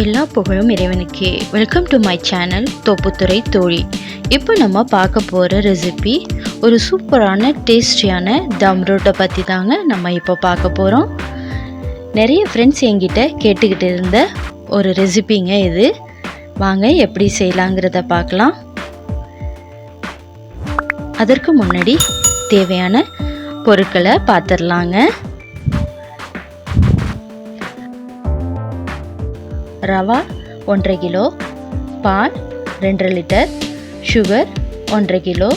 எல்லா புகழும் இறைவனுக்கே. Welcome to my channel Thopputhurai தோழி இப்போ நம்ம பார்க்க போகிற ரெசிபி ஒரு சூப்பரான டேஸ்டியான தம் ரோட்டை பற்றி தாங்க நம்ம இப்போ பார்க்க போகிறோம் நிறைய ஃப்ரெண்ட்ஸ் என்கிட்ட கேட்டுக்கிட்டு இருந்த ஒரு ரெசிபிங்க இது. வாங்க எப்படி செய்யலாங்கிறத பார்க்கலாம். அதற்கு முன்னாடி தேவையான பொருட்களை பார்த்துடலாங்க. ரவா ஒன்றரை கிலோ. பால் ரெண்டரை லிட்டர். சுகர் ஒன்றரை கிலோ.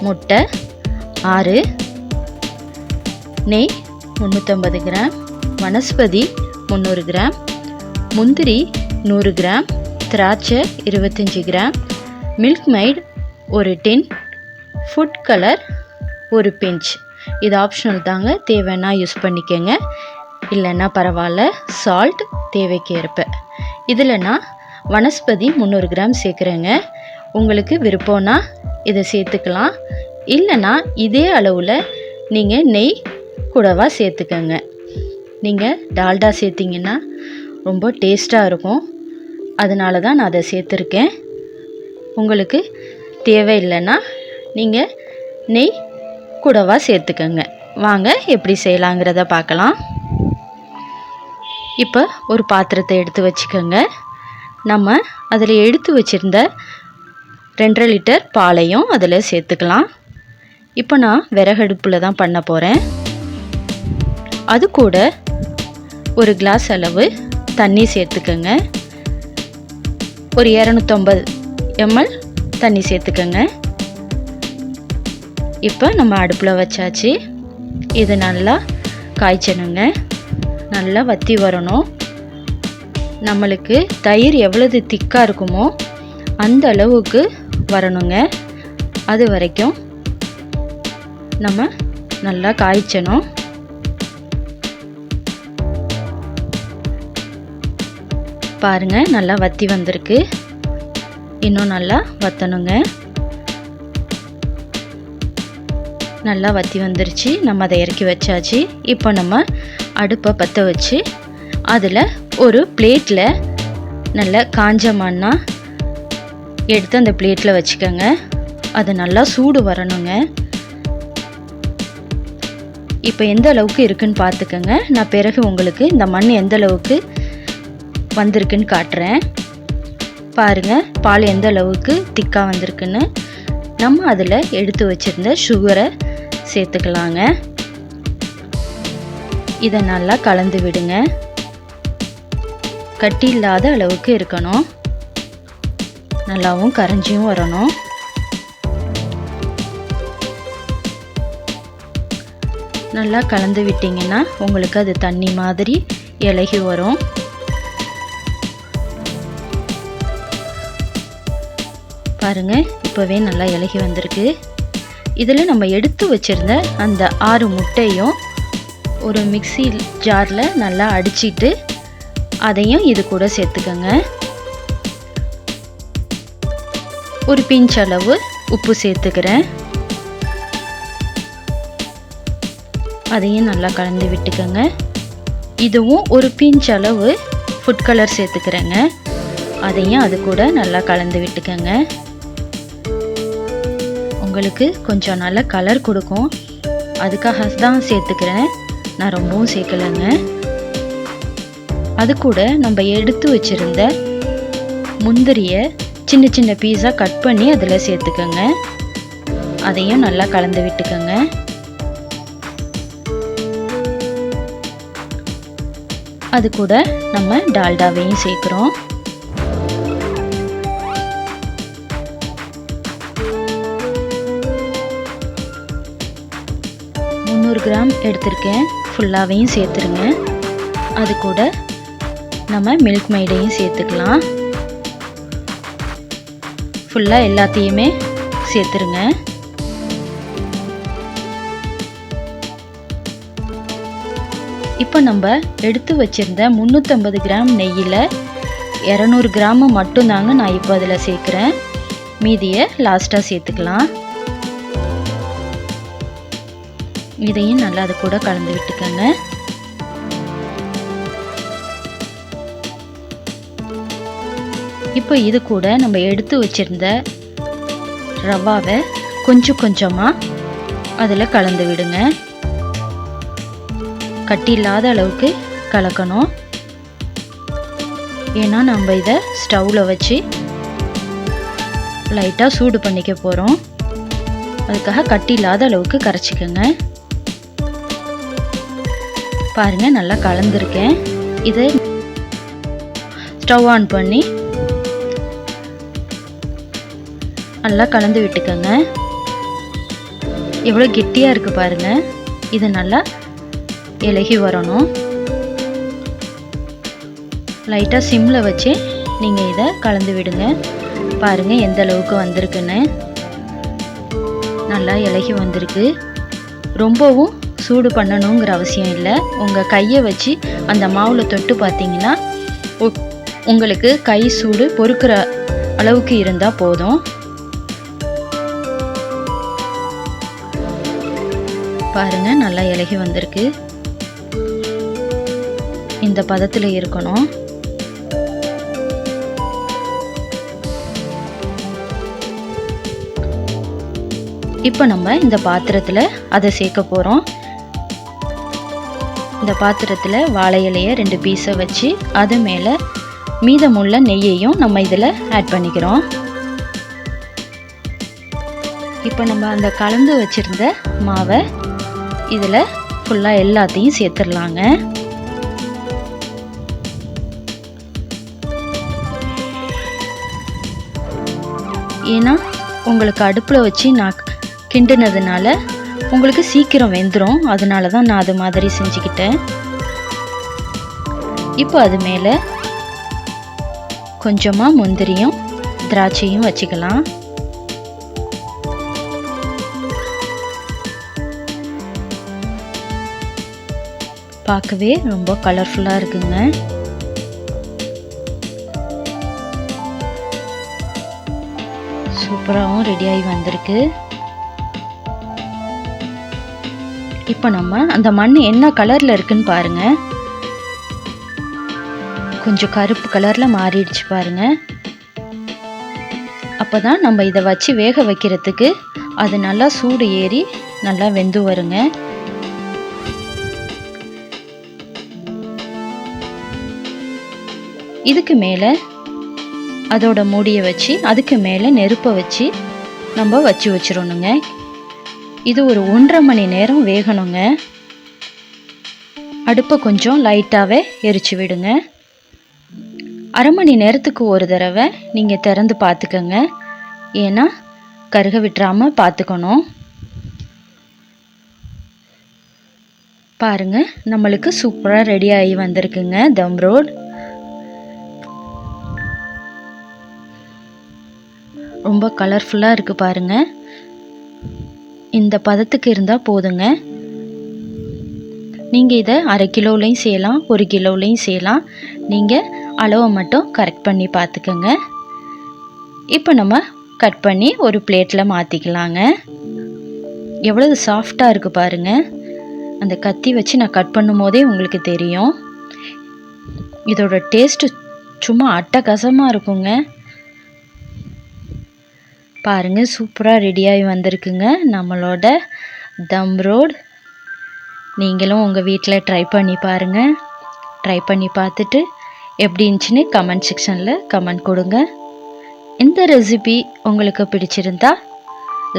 முட்டை ஆறு. நெய் முந்நூற்றம்பது கிராம். வனஸ்பதி முந்நூறு கிராம். முந்திரி நூறு கிராம். திராட்சை இருபத்தஞ்சி கிராம். மில்க் மைட் ஒரு டின். ஃபுட் கலர் ஒரு பிஞ்ச். இது ஆப்ஷனல் தாங்க. தேவைன்னா யூஸ் பண்ணிக்கோங்க. இல்லைன்னா பரவாயில்ல. சால்ட் தேவைக்கு ஏற்ப இதில் நான் வனஸ்பதி முந்நூறு கிராம் சேர்க்குறேங்க. உங்களுக்கு விருப்பம்னா இதை சேர்த்துக்கலாம். இல்லைன்னா இதே அளவில் நீங்கள் நெய் கூடவா சேர்த்துக்கோங்க. நீங்கள் டால்டா சேர்த்திங்கன்னா ரொம்ப டேஸ்ட்டாக இருக்கும். அதனால தான் நான் அதை சேர்த்துருக்கேன். உங்களுக்கு தேவையில்லைன்னா நீங்கள் நெய் கூடவா சேர்த்துக்கோங்க. வாங்க எப்படி செய்யலாங்கிறத பார்க்கலாம். இப்போ ஒரு பாத்திரத்தை எடுத்து வச்சுக்கோங்க. நம்ம அதில் எடுத்து வச்சுருந்த ரெண்டரை லிட்டர் பாலையும் அதில் சேர்த்துக்கலாம். இப்போ நான் விறகடுப்பில் தான் பண்ண போகிறேன் அது கூட ஒரு கிளாஸ் அளவு தண்ணி சேர்த்துக்கோங்க. ஒரு இரநூத்தம்பது எம்எல் தண்ணி சேர்த்துக்கோங்க. இப்போ நம்ம அடுப்பில் வச்சாச்சு. இது நல்லா காய்ச்சணுங்க. நல்லா வற்றி வரணும். நம்மளுக்கு தயிர் எவ்வளவு திக்காக இருக்குமோ அந்த அளவுக்கு வரணுங்க. அது வரைக்கும் நம்ம நல்லா காய்ச்சணும். பாருங்க நல்லா வத்தி வந்திருக்கு. இன்னும் நல்லா வத்தணுங்க. நல்லா வத்தி வந்துருச்சு. நம்ம அதை இறக்கி வச்சாச்சு. இப்போ நம்ம அடுப்பை பற்ற வச்சு அதில் ஒரு பிளேட்டில் நல்ல காஞ்ச மண்ணா எடுத்து அந்த பிளேட்டில் வச்சுக்கோங்க. அது நல்லா சூடு வரணுங்க. இப்போ எந்த அளவுக்கு இருக்குன்னு பார்த்துக்கோங்க நான் பிறகு உங்களுக்கு இந்த மண் எந்த அளவுக்கு வந்திருக்குன்னு காட்டுறேன். பாருங்கள் பால் எந்த அளவுக்கு திக்காக வந்திருக்குன்னு. நம்ம அதில் எடுத்து வச்சுருந்த சுகரை சேர்த்துக்கலாங்க. இதை நல்லா கலந்து விடுங்க. கட்டி இல்லாத அளவுக்கு இருக்கணும். நல்லாவும் கரைஞ்சியும் வரணும். நல்லா கலந்து விட்டிங்கன்னா உங்களுக்கு அது தண்ணி மாதிரி இலகி வரும். பாருங்க இப்போவே நல்லா இலகி வந்திருக்கு. இதில் நம்ம எடுத்து வச்சுருந்த அந்த ஆறு முட்டையும் ஒரு மிக்சி ஜாரில் நல்லா அடிச்சிட்டு அதையும் இது கூட சேர்த்துக்கோங்க. ஒரு பிஞ்ச் அளவு உப்பு சேர்த்துக்கிறேன். அதையும் நல்லா கலந்து விட்டுக்கோங்க. இதுவும் ஒரு பிஞ்ச் அளவு ஃபுட் கலர் சேர்த்துக்கிறேங்க. அதையும் அது கூட நல்லா கலந்து விட்டுக்கோங்க. உங்களுக்கு கொஞ்சம் நல்ல கலர் கொடுக்கும். அதுக்காக தான் சேர்த்துக்கிறேன். நான் ரொம்பவும் சேர்க்கலைங்க. அது கூட நம்ம எடுத்து வச்சுருந்த முந்திரியை சின்ன சின்ன பீஸாக கட் பண்ணி அதில் சேர்த்துக்கோங்க. அதையும் நல்லா கலந்து விட்டுக்கோங்க. அது கூட நம்ம டால்டாவையும் சேர்க்குறோம். முந்நூறு கிராம் எடுத்திருக்கேன். ஃபுல்லாகவையும் சேர்த்துருங்க. அது கூட நம்ம மில்க் மைடையும் சேர்த்துக்கலாம். ஃபுல்லாக எல்லாத்தையுமே சேர்த்துருங்க. இப்போ நம்ம எடுத்து வச்சுருந்த முந்நூற்றம்பது கிராம் நெய்யில் இரநூறு கிராமு மட்டும்தாங்க நான் இப்போ அதில் சேர்க்குறேன். மீதியை லாஸ்ட்டாக சேர்த்துக்கலாம். இதையும் நல்லா அது கூட கலந்து விட்டுக்கோங்க. இப்போ இது கூட நம்ம எடுத்து வச்சிருந்த ரவாவை கொஞ்சம் கொஞ்சமாக அதில் கலந்து விடுங்க. கட்டி இல்லாத அளவுக்கு கலக்கணும். ஏன்னா நம்ம இதை ஸ்டவ்வில் வச்சு லைட்டாக சூடு பண்ணிக்க போகிறோம் அதுக்காக கட்டி இல்லாத அளவுக்கு கரைச்சிக்கோங்க. பாருங்கள் நல்லா கலந்துருக்கேன். இதை ஸ்டவ் ஆன் பண்ணி நல்லா கலந்து விட்டுக்கோங்க. எவ்வளோ கெட்டியாக இருக்குது பாருங்கள் இது நல்லா இலகி வரணும். லைட்டாக சிம்மில் வச்சு நீங்கள் இதை கலந்து விடுங்க. பாருங்கள் எந்த அளவுக்கு வந்திருக்குன்னு. நல்லா இலகி வந்திருக்கு. ரொம்பவும் சூடு பண்ணணுங்கிற அவசியம் இல்லை. உங்கள் கையை வச்சு அந்த மாவில் தொட்டு பார்த்தீங்கன்னா உங்களுக்கு கை சூடு பொறுக்கிற அளவுக்கு இருந்தால் போதும். பாருங்க நல்லா இலகி வந்திருக்கு. இந்த பதத்தில் இருக்கணும். இப்போ நம்ம இந்த பாத்திரத்தில் அதை சேர்க்க போகிறோம் இந்த பாத்திரத்தில் வாழை இலையை ரெண்டு பீஸை வச்சு அது மேலே மீதமுள்ள நெய்யையும் நம்ம இதில் ஆட் பண்ணிக்கிறோம். இப்போ நம்ம அந்த கலந்து வச்சுருந்த மாவை இதில் ஃபுல்லாக எல்லாத்தையும் சேர்த்துடலாங்க. ஏன்னா உங்களுக்கு அடுப்பில் வச்சு நான் கிண்டுனதுனால உங்களுக்கு சீக்கிரம் வெந்துடும் அதனால தான் நான் அது மாதிரி செஞ்சுக்கிட்டேன். இப்போ அது மேலே கொஞ்சமாக முந்திரியும் திராட்சையும் வச்சுக்கலாம். பார்க்கவே ரொம்ப கலர்ஃபுல்லாக இருக்குங்க. சூப்பராகவும் ரெடியாகி வந்திருக்கு. இப்போ நம்ம அந்த மண் என்ன கலரில் இருக்குன்னு பாருங்க. கொஞ்சம் கருப்பு கலரில் மாறிடுச்சு பாருங்க. அப்போ தான் நம்ம இதை வச்சு வேக வைக்கிறதுக்கு அது நல்லா சூடு ஏறி நல்லா வெந்து வருங்க. இதுக்கு மேலே அதோட மூடியை வச்சு அதுக்கு மேலே நெருப்பை வச்சு நம்ம வச்சு வச்சிடணுங்க. இது ஒரு ஒன்றரை மணி நேரம் வேகணுங்க. அடுப்பை கொஞ்சம் லைட்டாகவே எரிச்சு விடுங்க. அரை மணி நேரத்துக்கு ஒரு தடவை நீங்கள் திறந்து பார்த்துக்கோங்க. ஏன்னா கருக விட்டுறாமல் பார்த்துக்கணும். பாருங்க நம்மளுக்கு சூப்பராக ரெடி ஆகி வந்திருக்குங்க தம் ரோட் ரொம்ப கலர்ஃபுல்லாக இருக்குது பாருங்கள் இந்த பதத்துக்கு இருந்தால் போதுங்க. நீங்கள் இதை அரை கிலோலையும் செய்யலாம் ஒரு கிலோலையும் செய்யலாம். நீங்கள் அளவை மட்டும் கரெக்ட் பண்ணி பார்த்துக்கோங்க. இப்போ நம்ம கட் பண்ணி ஒரு பிளேட்டில் மாற்றிக்கலாங்க எவ்வளவு சாஃப்டாக இருக்குது பாருங்கள் அந்த கத்தி வச்சு நான் கட் பண்ணும் போதே உங்களுக்கு தெரியும். இதோட டேஸ்ட்டு சும்மா அட்டகாசமாக இருக்குங்க. பாருங்கள் சூப்பராக ரெடியாகி வந்திருக்குங்க. நம்மளோட தம் ரோட் நீங்களும் உங்கள் வீட்டில் ட்ரை பண்ணி பாருங்கள் ட்ரை பண்ணி பார்த்துட்டு எப்படி இருந்துச்சுன்னு கமெண்ட் செக்ஷனில் கமெண்ட் கொடுங்க. இந்த ரெசிபி உங்களுக்கு பிடிச்சிருந்தா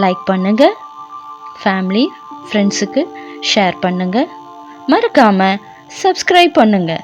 லைக் பண்ணுங்கள் ஃபேமிலி ஃப்ரெண்ட்ஸுக்கு ஷேர் பண்ணுங்கள் மறக்காமல் சப்ஸ்கிரைப் பண்ணுங்கள்